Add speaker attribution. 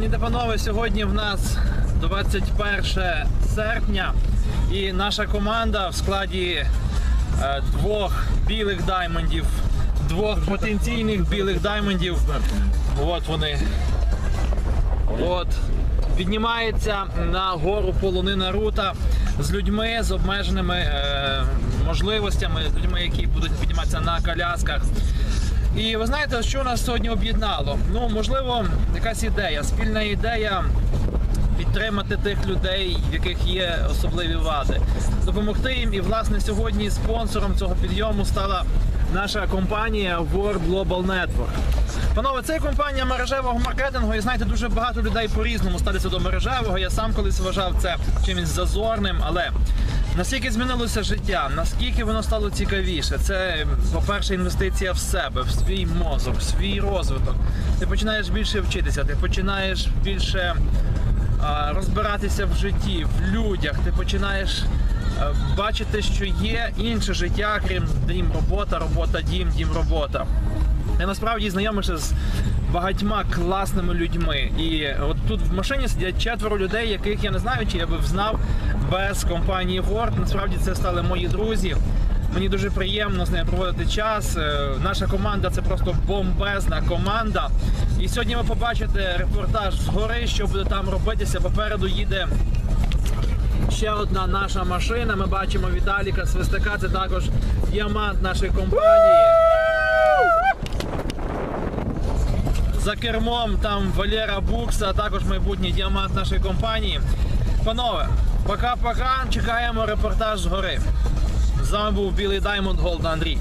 Speaker 1: Пані та панове, сьогодні в нас 21 серпня і наша команда в складі е, двох білих даймондів, двох потенційних білих даймондів. От вони. От. Піднімається на гору полонина рута з людьми з обмеженими е, можливостями, з людьми, які будуть підніматися на колясках. І ви знаєте, що нас сьогодні об'єднало? Ну, можливо, якась ідея, спільна ідея підтримати тих людей, в яких є особливі вади, допомогти їм. І власне сьогодні спонсором цього підйому стала наша компанія World Global Network. Панове, це компанія мережевого маркетингу, і знаєте, дуже багато людей по-різному ставляться до мережевого. Я сам колись вважав це чимось зазорним, але наскільки змінилося життя, наскільки воно стало цікавіше, це, по-перше, інвестиція в себе, в свій мозок, в свій розвиток. Ти починаєш більше вчитися, ти починаєш більше а, розбиратися в житті, в людях. Ти починаєш е, бачити, що є інше життя, крім дім робота, робота, дім, дім робота. Я насправді знайомився з багатьма класними людьми. І от тут в машині сидять четверо людей, яких я не знаю, чи я би знав без компанії Word. Насправді це стали мої друзі. Мені дуже приємно з нею проводити час. Е, Наша команда це просто бомбезна команда. І сьогодні ви побачите репортаж згори, що буде там робитися. Попереду їде ще одна наша машина. Ми бачимо Віталіка Свистака. Це також діамант нашої компанії. За кермом там Валера Букса, а також майбутній діамант нашої компанії. Панове, пока-пока. Чекаємо репортаж з гори. З вами був Білий Даймонд Голд Андрій.